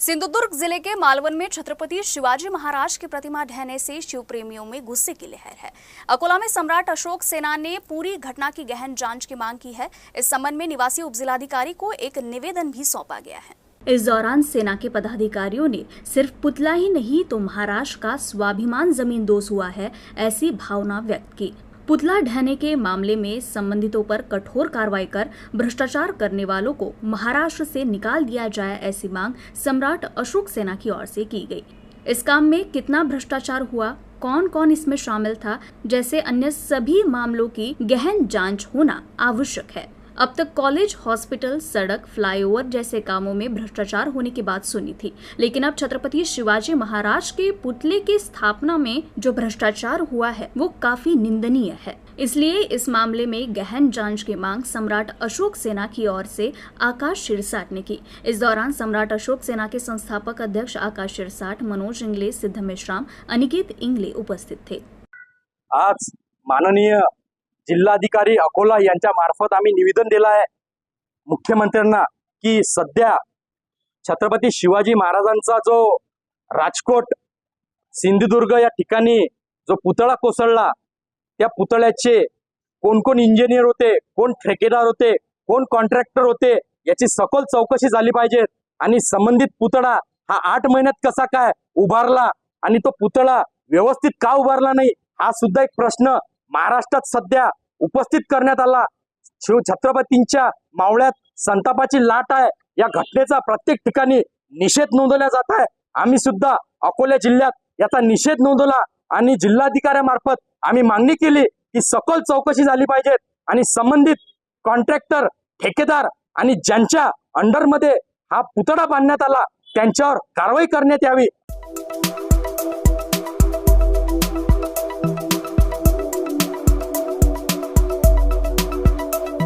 सिंधुदुर्ग ज़िले के मालवन में छत्रपति शिवाजी महाराज की प्रतिमा ढहने से शिव प्रेमियों में गुस्से की लहर है। अकोला में सम्राट अशोक सेना ने पूरी घटना की गहन जाँच की मांग की है। इस संबंध में निवासी उपजिलाधिकारी को एक निवेदन भी सौंपा गया है। इस दौरान सेना के पदाधिकारियों ने सिर्फ़ पुतला ही नहीं तो महाराष्ट्र का स्वाभिमान ज़मीन दोष हुआ है, ऐसी भावना व्यक्त की। पुतला ढहने के मामले में संबंधितों पर कठोर कार्रवाई कर भ्रष्टाचार करने वालों को महाराष्ट्र से निकाल दिया जाए ऐसी मांग सम्राट अशोक सेना की ओर से की गई। इस काम में कितना भ्रष्टाचार हुआ कौन कौन इसमें शामिल था, जैसे अन्य सभी मामलों की गहन जाँच होना आवश्यक है। अब तक कॉलेज, हॉस्पिटल, सड़क, फ्लाईओवर जैसे कामों में भ्रष्टाचार होने की बात सुनी थी। लेकिन अब छत्रपति शिवाजी महाराज के पुतले की स्थापना में जो भ्रष्टाचार हुआ है, वो काफ़ी निंदनीय है। इसलिए इस मामले में गहन जाँच की मांग सम्राट अशोक सेना की ओर से आकाश शिरसाट ने की। इस दौरान सम्राट अशोक सेना के संस्थापक अध्यक्ष आकाश शिरसाट, मनोज इंगले सिद्ध मेश्राम अनिकेत इंगले उपस्थित थे। आज माननीय जिल्हाधिकारी अकोला यांच्या मार्फत आम्ही निवेदन दिलं आहे मुख्यमंत्र्यांना की सध्या छत्रपती शिवाजी महाराजांचा जो राजकोट सिंधुदुर्ग या ठिकाणी जो पुतळा कोसळला त्या पुतळ्याचे कोण कोण इंजिनियर होते कोण ठेकेदार होते कोण कॉन्ट्रॅक्टर होते याची सखोल चौकशी झाली पाहिजे आणि संबंधित पुतळा हा आठ महिन्यात कसा काय उभारला आणि तो पुतळा व्यवस्थित का उभारला नाही हा सुद्धा एक प्रश्न महाराष्ट्रात सध्या उपस्थित करण्यात आला. शिव छत्रपतींच्या मावळ्यात संतापाची लाट आहे. या घटनेचा प्रत्येक ठिकाणी निषेध नोंदवला जात आहे. आम्ही सुद्धा अकोला जिल्ह्यात याचा निषेध नोंदवला आणि जिल्हाधिकाऱ्यामार्फत आम्ही मागणी केली की सखोल चौकशी झाली पाहिजेत आणि संबंधित कॉन्ट्रॅक्टर ठेकेदार आणि ज्यांच्या अंडरमध्ये हा पुतळा बांधण्यात आला त्यांच्यावर कारवाई करण्यात यावी